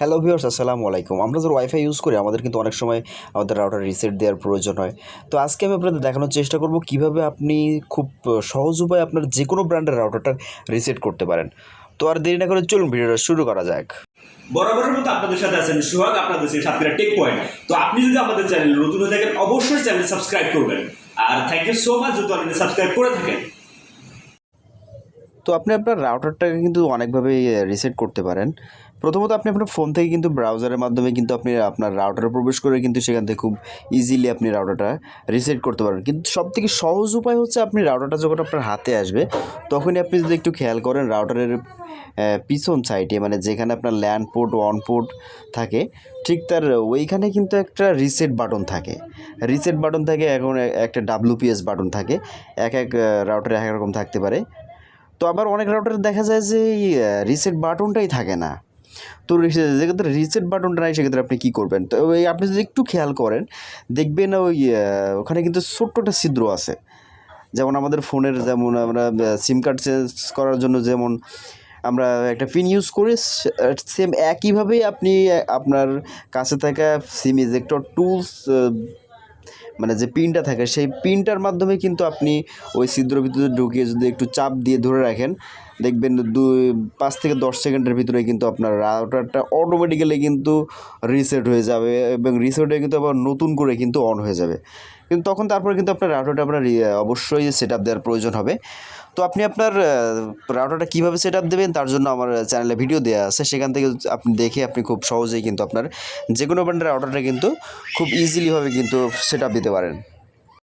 Hello viewers আসসালামু আলাইকুম। আমরা যারা ওয়াইফাই ইউজ করি, আমাদের কিন্তু অনেক সময় আমাদের রাউটার রিসেট দেওয়ার প্রয়োজন হয়। তো আজকে আমি আপনাদের দেখানোর চেষ্টা করব কীভাবে আপনি খুব সহজ উপায়ে আপনার যে কোনো ব্র্যান্ডের রাউটারটা রিসেট করতে পারেন। তো আর দেরি না করে চলুন ভিডিওটা শুরু করা যাক। বরাবরের মতো আপনাদের সাথে আছেন সোহাগ, আপনাদের সাতক্ষীরা টেক পয়েন্ট তো আপনি যদি আমাদের চ্যানেল নতুন হয়ে থাকেন, অবশ্যই চ্যানেল সাবস্ক্রাইব করবেন। আর থ্যাংক ইউ সো মাচ যদি অলরেডি সাবস্ক্রাইব করে থাকেন। তো আপনি আপনার রাউটারটাকে কিন্তু অনেকভাবেই রিসেট করতে পারেন। প্রথমত আপনি আপনার ফোন থেকে কিন্তু ব্রাউজারের মাধ্যমে কিন্তু আপনি আপনার রাউটারে প্রবেশ করে কিন্তু সেখান থেকে খুব ইজিলি আপনি রাউটারটা রিসেট করতে পারেন। কিন্তু সব থেকে সহজ উপায় হচ্ছে আপনি রাউটারটা যখন আপনার হাতে আসবে, তখনই আপনি যদি একটু খেয়াল করেন রাউটারের পিছন সাইডে মানে যেখানে আপনার ল্যান্ড পোর্ট ওয়ান পোর্ট থাকে, ঠিক তার ওইখানে কিন্তু একটা রিসেট বাটন থাকে। রিসেট বাটন থাকে, এখন একটা ডাব্লুপিএস বাটন থাকে। এক এক রাউটারে এক রকম থাকতে পারে। তো আবার অনেক রাউটারে দেখা যায় যে রিসেট বাটনটাই থাকে না। তো যেক্ষেত্রে রিসেট বাটনটা নাই, সেক্ষেত্রে আপনি কী করবেন? তো ওই আপনি যদি একটু খেয়াল করেন, দেখবেন ওই ওখানে কিন্তু ছোট্ট একটা ছিদ্র আছে। যেমন আমাদের ফোনের যেমন আমরা সিম কার্ড চেঞ্জ করার জন্য যেমন আমরা একটা পিন ইউজ করি সেম একইভাবেই আপনি আপনার কাছে থাকা সিম ইজেক্টর টুলস মানে যে পিনটা থাকে, সেই পিনটার মাধ্যমে কিন্তু আপনি ওই ছিদ্র ভিতরে ঢুকিয়ে যদি একটু চাপ দিয়ে ধরে রাখেন, দেখবেন দুই, পাঁচ থেকে দশ সেকেন্ডের ভিতরে কিন্তু আপনার রাউটারটা অটোমেটিক্যালি কিন্তু রিসেট হয়ে যাবে এবং রিসেট হয়ে কিন্তু আবার নতুন করে কিন্তু অন হয়ে যাবে। কিন্তু তখন তারপরে কিন্তু আপনার রাউটারটা আপনার অবশ্যই সেট আপ দেওয়ার প্রয়োজন হবে। তো আপনি আপনার রাউটারটা কীভাবে সেট আপ দেবেন তার জন্য আমার চ্যানেলে ভিডিও দেওয়া আছে। সেখান থেকে আপনি দেখে আপনি খুব সহজেই কিন্তু আপনার যে কোনো ব্র্যান্ডের রাউটারটা কিন্তু খুব ইজিলিভাবে কিন্তু সেট আপ দিতে পারেন।